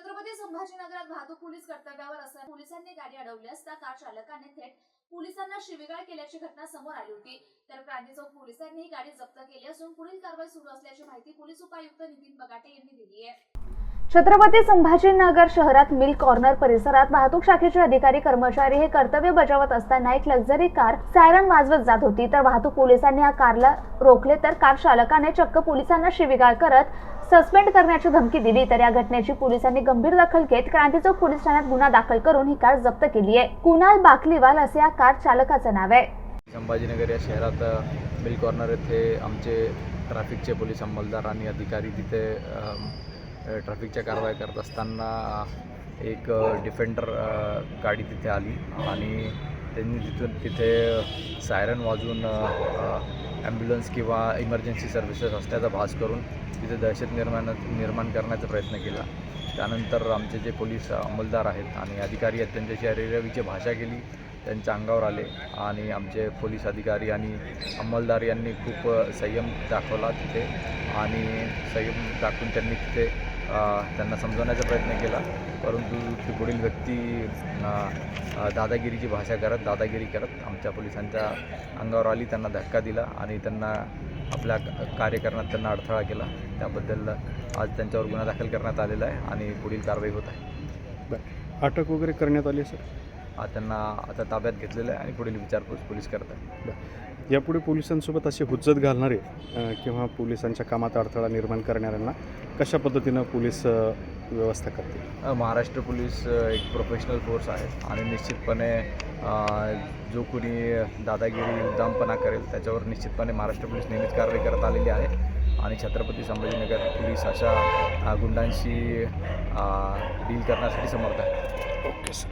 छत्रपती संभाजीनगरात वाहतूक पोलीस कर्तव्यावर असताना पोलिसांनी गाडी अडवली असता कार चालकाने थेट पोलिसांना शिवीगाळ केल्याची घटना समोर आली होती. तर क्रांती चौक पोलिसांनी ही गाडी जप्त केली असून पुढील कारवाई सुरू असल्याची माहिती पोलीस उपायुक्त नितीन बगाटे यांनी दिली आहे. छत्रपती संभाजीनगर शहरात मिल कॉर्नर परिसरात वाहतूक शाखेचे अधिकारी कर्मचारी हे कर्तव्य बजावत असताना एक लक्झरी कार सायरन वाजवत जात होती. तर वाहतूक पोलिसांनी या कारला रोखले तर कार चालकाने चक्क पोलिसांना शिवीगाळ करत सस्पेंड करण्याची धमकी दिली तर या घटनेची पोलिसांनी गंभीर दखल घेत क्रांती चौक पोलीस ठाण्यात गुन्हा दाखल करून ही कार जप्त केली आहे. कुणाल बाकलीवाल असे या कार चालकाचं नाव आहे. संभाजीनगर या शहरात मिल कॉर्नर येथे आमचे ट्रॅफिकचे पोलीस अंमलदार आणि अधिकारी तिथे ट्रॅफिकच्या कारवाई करत असताना एक डिफेंडर गाडी तिथे आली आणि त्यांनी तिथून तिथे सायरन वाजवून ॲम्ब्युलन्स किंवा इमर्जन्सी सर्व्हिसेस असल्याचा भास करून तिथे दहशत निर्माण निर्माण करण्याचा प्रयत्न केला. त्यानंतर आमचे जे पोलीस अंमलदार आहेत आणि अधिकारी आहेत त्यांच्याशी अरेरवीची भाषा केली. त्यांच्या अंगावर आले आणि आमचे पोलीस अधिकारी आणि अंमलदार यांनी खूप संयम दाखवला तिथे. आणि संयम दाखवून त्यांनी तिथे त्यांना समजवण्याचा प्रयत्न केला. परंतु ती पुढील व्यक्ती दादागिरीची भाषा करत दादागिरी करत आमच्या पोलिसांच्या अंगावर आली त्यांना धक्का दिला आणि त्यांना आपल्या क- कार्य करण्यात त्यांना अडथळा केला. त्याबद्दल आज त्यांच्यावर गुन्हा दाखल करण्यात आलेला आहे आणि पुढील कारवाई होत आहे. अटक वगैरे करण्यात आली आहे, सर? त्यांना आता ताब्यात घेतलेलं आहे आणि पुढील विचारपूस पोलीस करत आहेत यापुढे पोलिसांसोबत असे हुज्जत घालणारे किंवा पोलिसांच्या कामात अडथळा निर्माण करणाऱ्यांना कशा पद्धतीनं पोलीस व्यवस्था करतील? अ, महाराष्ट्र पोलीस एक प्रोफेशनल फोर्स आहे आणि निश्चितपणे जो कोणी दादागिरी उद्दामपणा करेल त्याच्यावर निश्चितपणे महाराष्ट्र पोलीस नेहमीच कारवाई करत आलेली आहे. आणि छत्रपती संभाजीनगर पोलीस अशा गुंडांशी डील करण्यासाठी समर्थ आहे ओके सर.